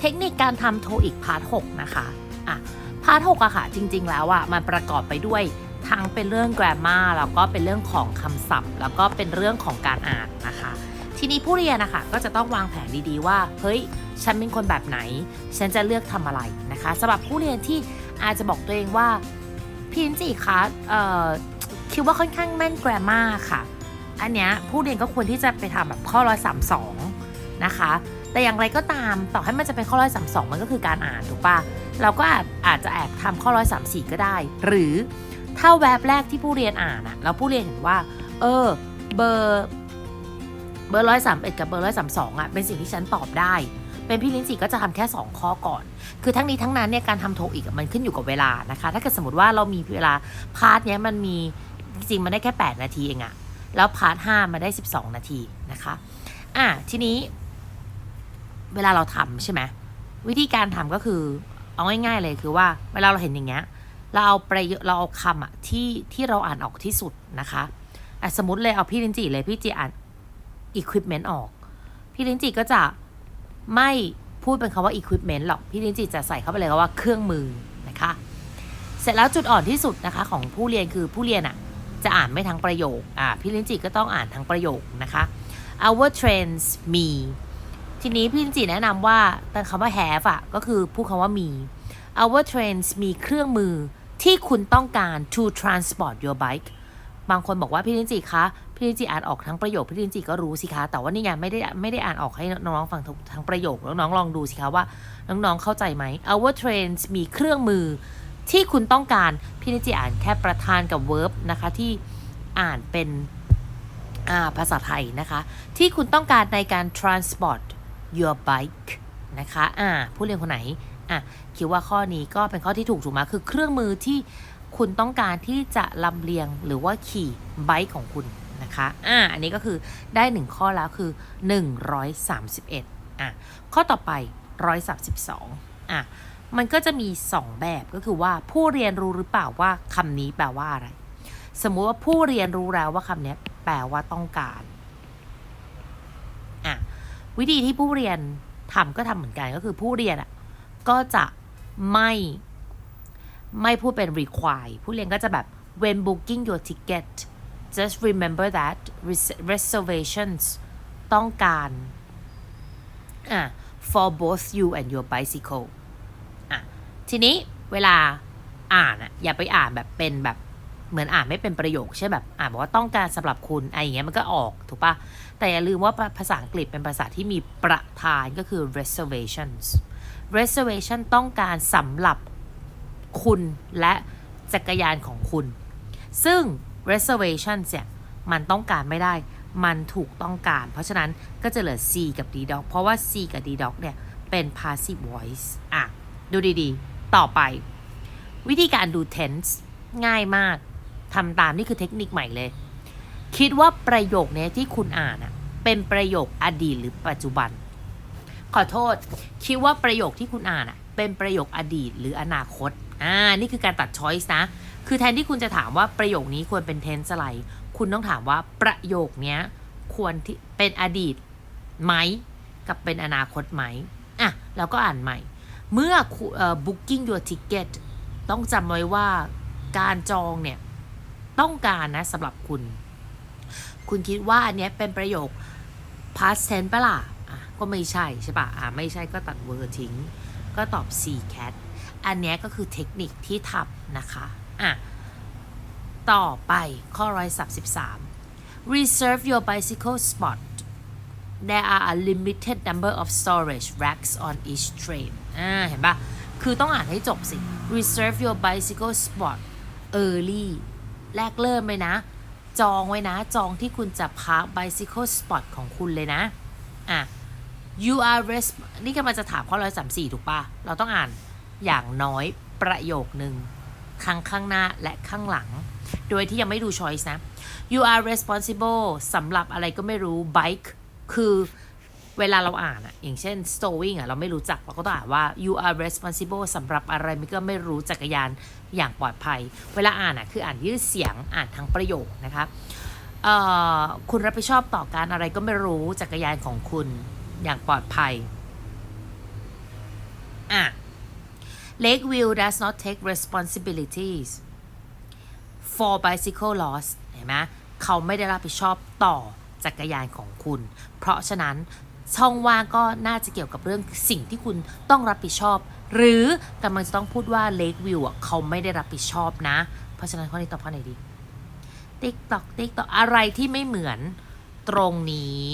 เทคนิคการทำโทอีกพาร์ท6นะคะอะพาร์ท6อะค่ะ จริง ๆ แล้วอะมันประกอบไปด้วยทั้งเป็นเรื่อง grammar แล้วก็เป็นเรื่องของคำศัพท์ แล้วก็เป็นเรื่องของการอ่านนะคะ ทีนี้ผู้เรียนนะคะก็จะต้องวางแผนดีๆว่า เฮ้ย ฉันเป็นคนแบบไหน ฉันจะเลือกทำอะไรนะคะสำหรับผู้เรียนที่อาจจะบอกตัวเองว่าพี่ลินจีคะเอ่อคิดว่าค่อนข้างแม่น grammar ค่ะ อันเนี้ยผู้เรียนก็ควรที่จะไปทำแบบข้อร้อยสามสองนะคะ แต่อย่างไรก็ตามต่อให้มันจะเป็นข้อร้อยสามสองมันก็คือการอ่านถูกปะเราก็อาจอาจจะแอบทำข้อร้อยสามสี่ก็ได้ หรือถ้าแวบแรกที่ผู้เรียนอ่านอะแล้วผู้เรียนเห็นว่า เออเบอร์เบอร์ร้อยสามเอ็ดกับเบอร์ร้อยสามสองอะเป็นสิ่งที่ฉันตอบได้ เป็นพี่ลิ้นจีก็จะทำแค่ 2 ข้อก่อน คือทั้งนี้ทั้งนั้นเนี่ยการทำโทอีกมันขึ้นอยู่กับเวลานะคะ ถ้าเกิดสมมติว่าเรามีเวลาพาร์ทเนี้ยมันมีจริงมันได้แค่ 8 นาทีเองอะแล้วพาร์ทห้ามาได้ 12 นาทีนะคะ อะทีนี้ เวลาเราทำใช่ไหมวิธีการทำก็คือ เอาง่ายๆเลยคือว่า เวลาเราเห็นอย่างเงี้ย เราเอาประโยเราเอาคำอะที่ที่เราอ่านออกที่สุดนะคะอะสมมติเลยเอาพี่ลินจีเลยพี่จีอ่าน equipment ออก พี่ลินจีก็จะไม่พูดเป็นคำว่า equipment หรอก พี่ลินจีจะใส่เข้าไปเลยว่าเครื่องมือนะคะ เสร็จแล้วจุดอ่อนที่สุดนะคะ ของผู้เรียนคือผู้เรียนอะจะอ่านไม่ทั้งประโยคอ่าพี่ลินจีก็ต้องอ่านทั้งประโยคนะคะ our trains me ทีนี้พี่ลินจีแนะนำว่าแต่คำว่า have อะก็คือพูดคำว่ามี our trains มีเครื่องมือที่คุณต้องการ to transport your bike บางคนบอกว่าพี่ลินจีคะพี่ลินจีอ่านออกทั้งประโยคพี่ลินจีก็รู้สิคะ แต่ว่านี่ไงไม่ได้ไม่ได้อ่านออกให้น้องๆฟังทั้งประโยคแล้วน้องลองดูสิคะว่าน้องๆเข้าใจไหม our trains มีเครื่องมือที่คุณต้องการพี่ลินจีอ่านแค่ประธานกับ verb นะคะที่อ่านเป็นภาษาไทยนะคะ ที่คุณต้องการในการ transport your bike นะคะอ่าผู้เรียนคนไหนอะคิดว่าข้อนี้ก็เป็นข้อที่ถูกถูกไหมคือเครื่องมือที่คุณต้องการที่จะลำเลียงหรือว่าขี่ไบค์ของคุณนะคะอ่าอันนี้ก็คือได้หนึ่งข้อแล้วคือ 131อะข้อต่อไป 132อะมันก็จะมี 2 แบบก็คือว่าผู้เรียนรู้หรือเปล่าว่าคำนี้แปลว่าอะไร สมมุติว่าผู้เรียนรู้แล้วว่าคำนี้แปลว่าต้องการ วิธีที่ผู้เรียนทำก็ทำเหมือนกันก็คือผู้เรียนอะก็จะไม่ไม่พูดเป็น require ผู้เรียนก็จะแบบ when booking your ticket just remember that res- reservations ต้องการอะ for both you and your bicycle อะทีนี้เวลาอ่านอะอย่าไปอ่านแบบเป็นแบบ เหมือนอ่านไม่เป็นประโยคใช่แบบอ่านบอกว่าต้องการสำหรับคุณอะไรอย่างเงี้ยมันก็ออกถูกปะแต่อย่าลืมว่าภาษาอังกฤษเป็นภาษาที่มีประธานก็คือ reservations reservation ต้องการสำหรับคุณและจักรยานของคุณ ซึ่ง reservation เนี่ยมันต้องการไม่ได้ มันถูกต้องการ เพราะฉะนั้นก็จะเหลือ C กับ D doc เพราะว่า C กับ D doc เนี่ยเป็น passive voice อะ ดูดีๆ ต่อไป วิธีการดู tense ง่ายมาก ทำตามนี่คือเทคนิคใหม่เลย คิดว่าประโยคนี้ที่คุณอ่านอะเป็นประโยคอดีตหรือปัจจุบัน ขอโทษ คิดว่าประโยคที่คุณอ่านอะเป็นประโยคอดีตหรืออนาคตอ่านี่คือการตัด choice นะ คือแทนที่คุณจะถามว่าประโยคนี้ควรเป็น tense อะไร คุณต้องถามว่าประโยคนี้ควรที่เป็นอดีตไหม กับเป็นอนาคตไหมอะแล้วก็อ่านใหม่ เมื่ออ booking your ticket ต้องจำไว้ว่าการจองเนี่ย ต้องการนะสำหรับคุณ คุณคิดว่าอันนี้เป็นประโยค past tense ปะล่ะก็ไม่ใช่ใช่ปะอะไม่ใช่ก็ตัด word ทิ้ง ก็ตอบ C cat อันนี้ก็คือเทคนิคที่ทำนะคะอะต่อไปข้อ133 reserve your bicycle spot there are a limited number of storage racks on each train อ่าเห็นปะคือต้องอ่านให้จบสิ reserve your bicycle spot early แรกเริ่มเลยนะ จองไว้นะ จองที่คุณจะพัก bicycle spot ของคุณเลยนะ อะ you are res นี่กำลังจะถามข้อร้อยสามสี่ถูกปะเราต้องอ่านอย่างน้อยประโยคหนึ่งข้างข้างหน้าและข้างหลัง โดยที่ยังไม่ดู choice นะ you are responsible สำหรับอะไรก็ไม่รู้ bike คือ เวลาเราอ่านอะอย่างเช่น stowing อะเราไม่รู้จักเราก็ต้องอ่านว่า you are responsible สำหรับอะไรมันก็ไม่รู้จักรยานอย่างปลอดภัย เวลาอ่านอะคืออ่านยืดเสียงอ่านทั้งประโยคนะคะคุณรับผิดชอบต่อการอะไรก็ไม่รู้จักรยานของคุณอย่างปลอดภัยอะ Lakeview does not take responsibilities for bicycle loss เห็นไหมเขาไม่ได้รับผิดชอบต่อจักรยานของคุณ เพราะฉะนั้น ช่องว่างก็น่าจะเกี่ยวกับเรื่องสิ่งที่คุณต้องรับผิดชอบ หรือกำลังจะต้องพูดว่าเลกวิวอะเขาไม่ได้รับผิดชอบนะ เพราะฉะนั้นข้อนี้ตอบข้อไหนดีติ๊กตอกติ๊กตอกอะไรที่ไม่เหมือนตรงนี้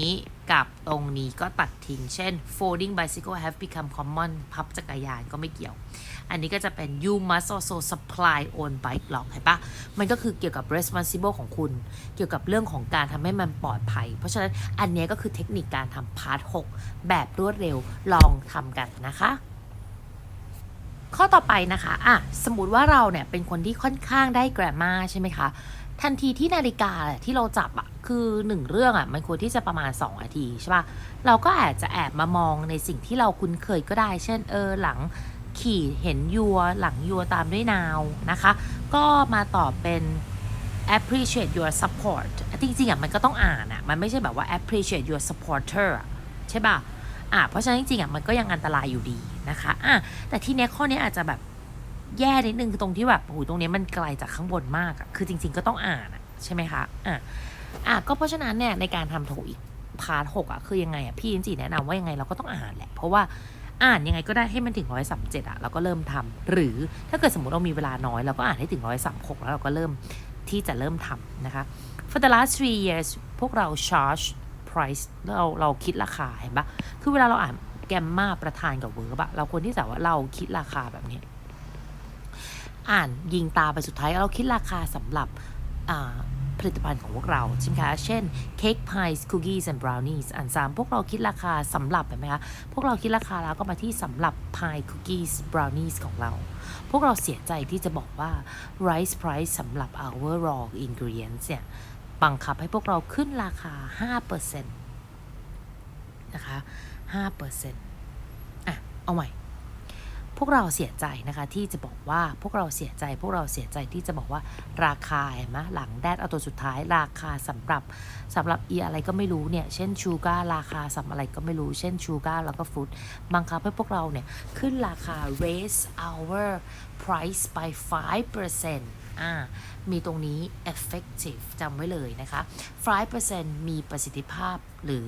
กับตรงนี้ก็ตัดทิ้ง เช่น folding bicycle have become common พับจักรยานก็ไม่เกี่ยว อันนี้ก็จะเป็น you must also supply own bike lock เห็นปะมันก็คือเกี่ยวกับ responsible ของคุณ เกี่ยวกับเรื่องของการทำให้มันปลอดภัย เพราะฉะนั้นอันนี้ก็คือเทคนิคการทำพาร์ท 6 แบบรวดเร็วลองทำกันนะคะ ข้อต่อไปนะคะ อะ สมมติว่าเราเนี่ยเป็นคนที่ค่อนข้างได้แกรมมาใช่ไหมคะ ทันทีที่นาฬิกาที่เราจับอะ คือหนึ่งเรื่องอะมันควรที่จะประมาณ 2 นาทีใช่ปะเราก็อาจจะแอบมามองในสิ่งที่เราคุ้นเคยก็ได้ เช่นเออหลังขี่เห็นยัวหลังยัวตามด้วยนาวนะคะ ก็มาตอบเป็น appreciate your support จริงๆอะมันก็ต้องอ่านอะมันไม่ใช่แบบว่า appreciate your supporter ใช่ปะอะเพราะฉะนั้นจริงๆอะมันก็ยังอันตรายอยู่ดีนะคะอะแต่ที่เนี้ยข้อนี้อาจจะแบบแย่นิดนึงคือตรงที่แบบโอ้โหตรงเนี้ยมันไกลจากข้างบนมากอะคือจริง ๆ ก็ต้องอ่านอะใช่ไหมคะอะ อะก็เพราะฉะนั้นเนี่ยในการทำโถอีกพาร์ทหกอะคือยังไงอะพี่จินจีแนะนำว่ายังไงเราก็ต้องอ่านแหละ เพราะว่าอ่านยังไงก็ได้ให้มันถึงร้อยสามเจ็ดอะเราก็เริ่มทำหรือถ้าเกิดสมมติเรามีเวลาน้อยเราก็อ่านให้ถึงร้อยสามหกแล้วเราก็เริ่มที่จะเริ่มทำนะคะ for the last three years พวกเรา charge price เราเราคิดราคาเห็นปะคือเวลาเราอ่านแกมมาประธานกับเวิร์บอะเราควรที่จะว่าเราคิดราคาแบบนี้ อ่านยิงตาไปสุดท้ายเราคิดราคาสำหรับอ่า ลิตภัณฑ์ของพวกเราใช่ไหมคะ เช่น cake pies cookies and brownies อันสามพวกเราคิดราคาสำหรับเห็นไหมคะ พวกเราคิดราคาแล้วก็มาที่สำหรับ pie cookies brownies ของเรา พวกเราเสียใจที่จะบอกว่า rice price สำหรับ our raw ingredients เนี่ยบังคับให้พวกเราขึ้นราคา 5%นะคะ5%อะ เอาใหม่ พวกเราเสียใจนะคะที่จะบอกว่าพวกเราเสียใจ พวกเราเสียใจที่จะบอกว่าราคาเห็นไหมหลังแดดเอาตัวสุดท้ายราคาสำหรับสำหรับอีอะไรก็ไม่รู้เนี่ยเช่นชูการ์ราคาสำอะไรก็ไม่รู้เช่นชูการ์แล้วก็ฟรุตบังคับให้พวกเราเนี่ยขึ้นราคา raise our price by 5%อ่ามีตรงนี้ effective จำไว้เลยนะคะ 5%มีประสิทธิภาพหรือ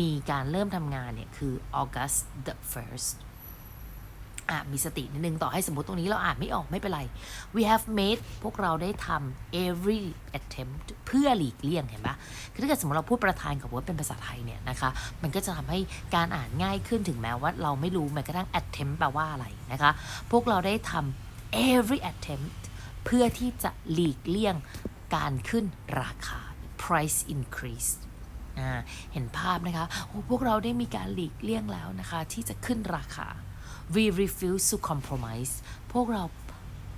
มีการเริ่มทำงานเนี่ยคือ August the 1st อะมีสตินิดนึงต่อให้สมมติตรงนี้เราอ่านไม่ออกไม่เป็นไร we have made พวกเราได้ทำ every attempt เพื่อหลีกเลี่ยงเห็นปะคือถ้าเกิดสมมติเราพูดประธานกับว่าเป็นภาษาไทยเนี่ยนะคะ มันก็จะทำให้การอ่านง่ายขึ้นถึงแม้ว่าเราไม่รู้แม้กระทั่ง attempt แปลว่าอะไรนะคะ พวกเราได้ทำ every attempt เพื่อที่จะหลีกเลี่ยงการขึ้นราคา price increase เห็นภาพนะคะโอ้พวกเราได้มีการหลีกเลี่ยงแล้วนะคะ ที่จะขึ้นราคา we refuse to compromise พวกเรา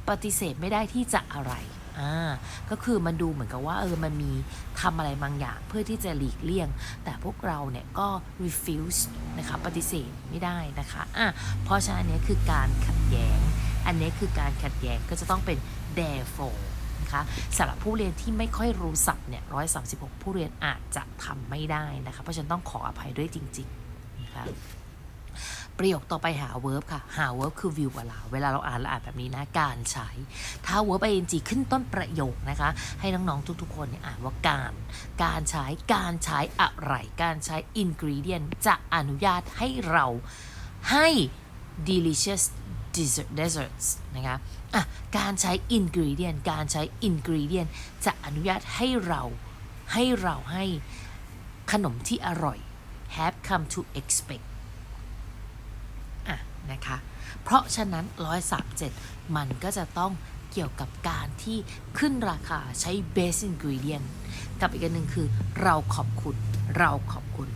ปฏิเสธไม่ได้ที่จะอะไร อ่า ก็คือมันดูเหมือนกับว่าเออ มันมีทำอะไรบางอย่างเพื่อที่จะหลีกเลี่ยง แต่พวกเราเนี่ยก็ refuse นะคะ ปฏิเสธไม่ได้นะคะ อะ เพราะฉะนั้นอันนี้คือการขัดแย้ง อันนี้คือการขัดแย้งก็จะต้องเป็น therefore นะคะสำหรับผู้เรียนที่ไม่ค่อยรู้ศัพท์เนี่ย136ผู้เรียนอาจจะทำไม่ได้นะคะ เพราะฉะนั้นต้องขออภัยด้วยจริงๆนะคะ ประโยคต่อไปหา verb ค่ะ หา verb คือ view เวลาเวลาเราอ่านเราอ่านแบบนี้นะ การใช้ ถ้า verb ing ขึ้นต้นประโยคนะคะ ให้น้องๆทุกๆ คนเนี่ยอ่านว่าการ การใช้ การใช้อะไร การใช้ ingredient จะอนุญาตให้เราให้ delicious dessert desserts นะคะอะการใช้ ingredient การใช้ ingredient จะอนุญาตให้เราให้เราให้ขนมที่อร่อย have come to expect นะคะ เพราะฉะนั้น 137 มันก็จะต้องเกี่ยวกับการที่ขึ้นราคาใช้ base ingredient กับอีกอันหนึ่งคือเราขอบคุณ เราขอบคุณ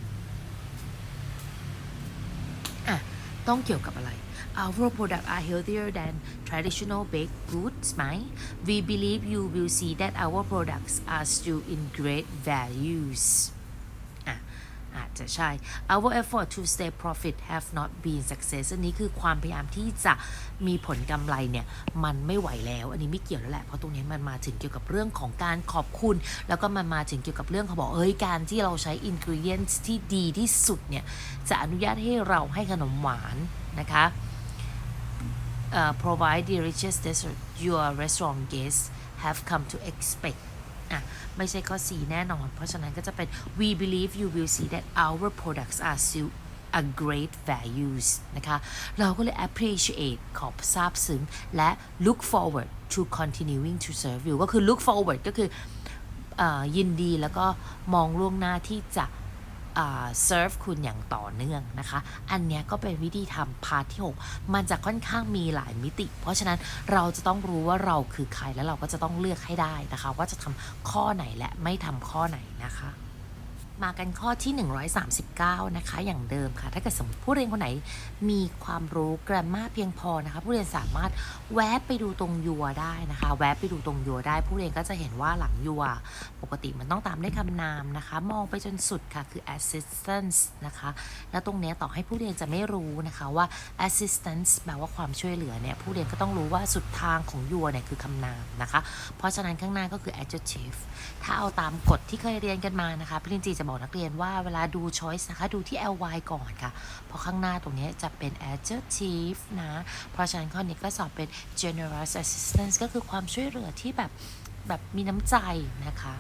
อะต้องเกี่ยวกับอะไร Our products are healthier than traditional baked goods ไหม We believe you will see that our products are still in great values อาจจะใช่ our effort to stay profit have not been success อันนี้คือความพยายามที่จะมีผลกำไรเนี่ย มันไม่ไหวแล้ว อันนี้ไม่เกี่ยวแล้วแหละ เพราะตรงนี้มันมาถึงเกี่ยวกับเรื่องของการขอบคุณ แล้วก็มันมาถึงเกี่ยวกับเรื่องเขาบอก เอ้ย การที่เราใช้ ingredients ที่ดีที่สุดเนี่ย จะอนุญาตให้เราให้ขนมหวานนะคะ uh, provide delicious dessert your restaurant guests have come to expect อะ ไม่ใช่ข้อ 4 แน่นอน เพราะฉะนั้นก็จะเป็น we believe you will see that our products are still a great values นะคะ เราก็เลย appreciate ขอบซาบซึ้ง และ look forward to continuing to serve you ก็คือ look forward ก็คืออยินดีแล้วก็มองล่วงหน้าที่จะ เซิร์ฟคุณอย่างต่อเนื่องนะคะ อันเนี้ยก็เป็นวิธีทำพาร์ทที่ 6 มันจะค่อนข้างมีหลายมิติ เพราะฉะนั้นเราจะต้องรู้ว่าเราคือใครแล้วเราก็จะต้องเลือกให้ได้นะคะ ว่าจะทำข้อไหนและไม่ทำข้อไหนนะคะ มากันข้อที่ 139 นะคะ อย่างเดิมค่ะ ถ้าเกิดสมมติผู้เรียนคนไหนมีความรู้แกรมมาเพียงพอนะคะ ผู้เรียนสามารถแวะไปดูตรงยัวได้นะคะ แวะไปดูตรงยัวได้ ผู้เรียนก็จะเห็นว่าหลังยัว ปกติมันต้องตามด้วยคำนามนะคะ มองไปจนสุดค่ะคือ assistance นะคะ แล้วตรงนี้ต่อให้ผู้เรียนจะไม่รู้นะคะว่า assistance แปลว่าความช่วยเหลือเนี่ย ผู้เรียนก็ต้องรู้ว่าสุดทางของยัวเนี่ยคือคำนามนะคะ เพราะฉะนั้นข้างหน้าก็คือ adjective ถ้าเอาตามกฎที่เคยเรียนกันมานะคะพี่ลินจีจะบอกนักเรียนว่าเวลาดู choice นะคะ ดูที่ ly ก่อนค่ะ เพราะข้างหน้าตรงนี้จะเป็น adjective นะ เพราะฉะนั้นข้อนี้ก็สอบเป็น generous assistance ก็คือความช่วยเหลือที่แบบแบบมีน้ำใจนะคะ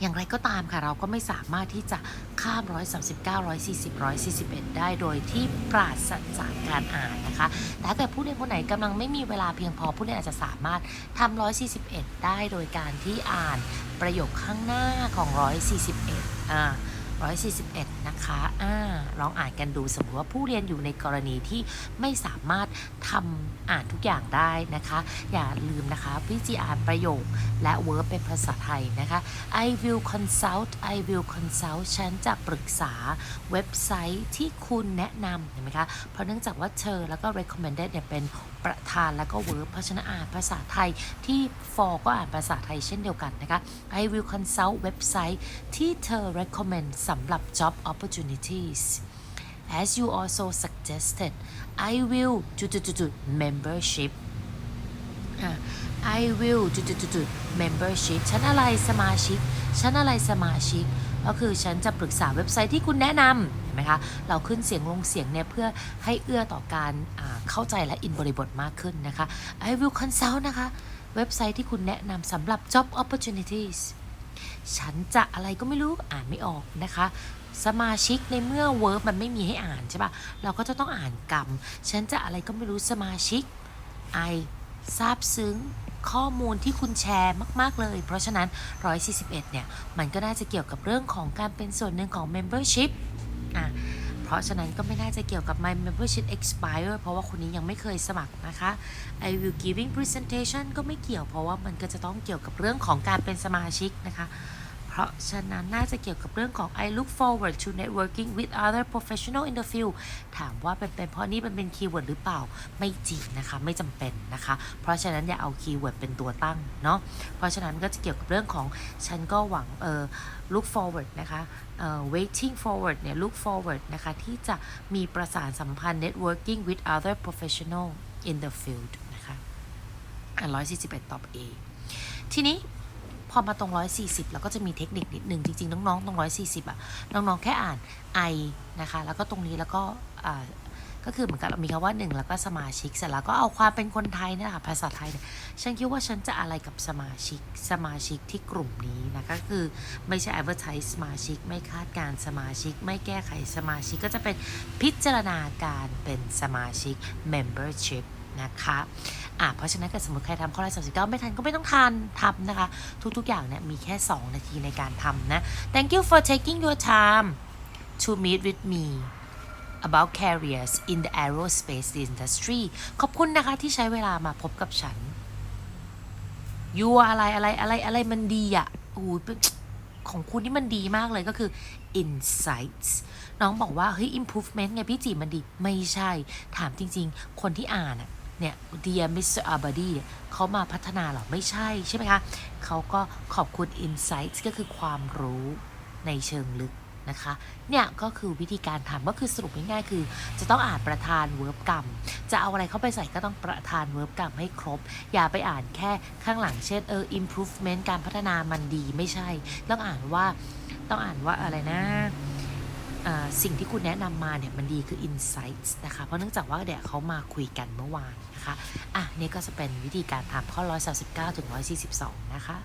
อย่างไรก็ตามค่ะเราก็ไม่สามารถที่จะข้าม 139 140 141 ได้โดยที่ปราศจากการอ่านนะคะ แต่ถ้าเกิดผู้เรียนคนไหนกำลังไม่มีเวลาเพียงพอผู้เรียนอาจจะสามารถทำ141 ได้โดยการที่อ่านประโยคข้างหน้าของ 141อ่า 141 นะคะอ่าลองอ่านกันดูสมมติว่าผู้เรียนอยู่ในกรณีที่ไม่สามารถทำอ่านทุกอย่างได้นะคะ อย่าลืมนะคะพี่จีอ่านประโยคและ verb เป็นภาษาไทยนะคะ I will consult I will consult ฉันจะปรึกษาเว็บไซต์ที่คุณแนะนำเห็นไหมคะ เพราะเนื่องจากว่าเธอแล้วก็ recommended เนี่ยเป็นประธานแล้วก็ verb เพราะฉะนั้นอ่านภาษาไทยที่ for ก็อ่านภาษาไทยเช่นเดียวกันนะคะ I will consult เว็บไซต์ที่เธอ recommend สำหรับ job opportunities as you also suggested I will จุดจุดจุด membership อะ I will จุดจุดจุดจุด membership ฉันอะไรสมาชิก ฉันอะไรสมาชิก ก็คือฉันจะปรึกษาเว็บไซต์ที่คุณแนะนำ ไหมคะ เราขึ้นเสียงลงเสียงเนี่ยเพื่อให้เอื้อต่อการเข้าใจและอินบริบทมากขึ้นนะคะ I will consult นะคะ เว็บไซต์ที่คุณแนะนำสำหรับ job opportunities ฉันจะอะไรก็ไม่รู้อ่านไม่ออกนะคะสมาชิกในเมื่อ verb มันไม่มีให้อ่านใช่ปะเราก็จะต้องอ่านกรรม ฉันจะอะไรก็ไม่รู้สมาชิก I ซาบซึ้งข้อมูลที่คุณแชร์มาก ๆ เลย เพราะฉะนั้น 141 เนี่ย มันก็น่าจะเกี่ยวกับเรื่องของการเป็นส่วนหนึ่งของ membership อะเพราะฉะนั้นก็ไม่น่าจะเกี่ยวกับ my membership expire เพราะว่าคนนี้ยังไม่เคยสมัครนะคะ I will giving presentation ก็ไม่เกี่ยวเพราะว่ามันก็จะต้องเกี่ยวกับเรื่องของการเป็นสมาชิกนะคะ ราะฉะนั้นน่าจะเกี่ยวกับเรื่องของ I look forward to networking with other professional in the field ถามว่าเป็นเป็นเพราะนี่มันเป็นคีย์เวิร์ดหรือเปล่า ไม่จริงนะคะ ไม่จำเป็นนะคะ เพราะฉะนั้นอย่าเอาคีย์เวิร์ดเป็นตัวตั้งเนาะ เพราะฉะนั้นก็จะเกี่ยวกับเรื่องของฉันก็หวังเออ look forward นะคะเอ่อ waiting forward เนี่ย look forward นะคะ ที่จะมีประสานสัมพันธ์ networking with other professional in the field นะคะอะ141ตอบ A ทีนี้ พอมาตรง 140แล้วก็จะมีเทคนิคนิดหนึ่งจริงๆ น้องๆ ตรง 140 อะ น้องๆ แค่อ่าน I นะคะ แล้วก็ตรงนี้แล้วก็อ่าก็คือเหมือนกับมีคำว่าหนึ่งแล้วก็สมาชิกเสร็จแล้วก็เอาความเป็นคนไทยนี่ยค่ะภาษาไทยเนี่ยฉันคิดว่าฉันจะอะไรกับสมาชิกสมาชิกที่กลุ่มนี้นะก็คือไม่ใช่ advertise สมาชิก ไม่คาดการสมาชิก ไม่แก้ไขสมาชิกก็จะเป็นพิจารณาการเป็นสมาชิก membership นะคะอะเพราะฉะนั้นถ้าสมมติใครทำข้อร้อยสามสิบเก้าไม่ทันก็ไม่ต้องทานทำนะคะ ทุกๆอย่างเนี่ยมีแค่ 2 นาทีในการทำนะ Thank you for taking your time to meet with me about careers in the aerospace industry ขอบคุณนะคะที่ใช้เวลามาพบกับฉัน you อะไรอะไรอะไรอะไรมันดีอะโอ้ยของคุณนี่มันดีมากเลยก็คือ insights น้องบอกว่า เฮ้ย improvement ไงพี่จีมันดี ไม่ใช่ ถามจริง ๆ คนที่อ่านอะ เนี่ย Dear Mr. Abadi เนี่ยเขามาพัฒนาหรอ ไม่ใช่ใช่ไหมคะเขาก็ขอบคุณ Insight ก็คือความรู้ในเชิงลึกนะคะ เนี่ยก็คือวิธีการทำก็คือสรุปง่ายๆคือ จะต้องอ่านประธานเวิร์บกรรม จะเอาอะไรเข้าไปใส่ก็ต้องประธานเวิร์บกรรมให้ครบ อย่าไปอ่านแค่ข้างหลังเช่นเออ improvement การพัฒนามันดีไม่ใช่ ต้องอ่านว่าต้องอ่านว่าอะไรนะ สิ่งที่คุณแนะนำมาเนี่ยมันดีคือ insights นะคะ เพราะเนื่องจากว่าเดี๋ยวเขามาคุยกันเมื่อวานนะคะ อะ นี่ก็จะเป็นวิธีการทำข้อ 139 ถึง 142 นะคะ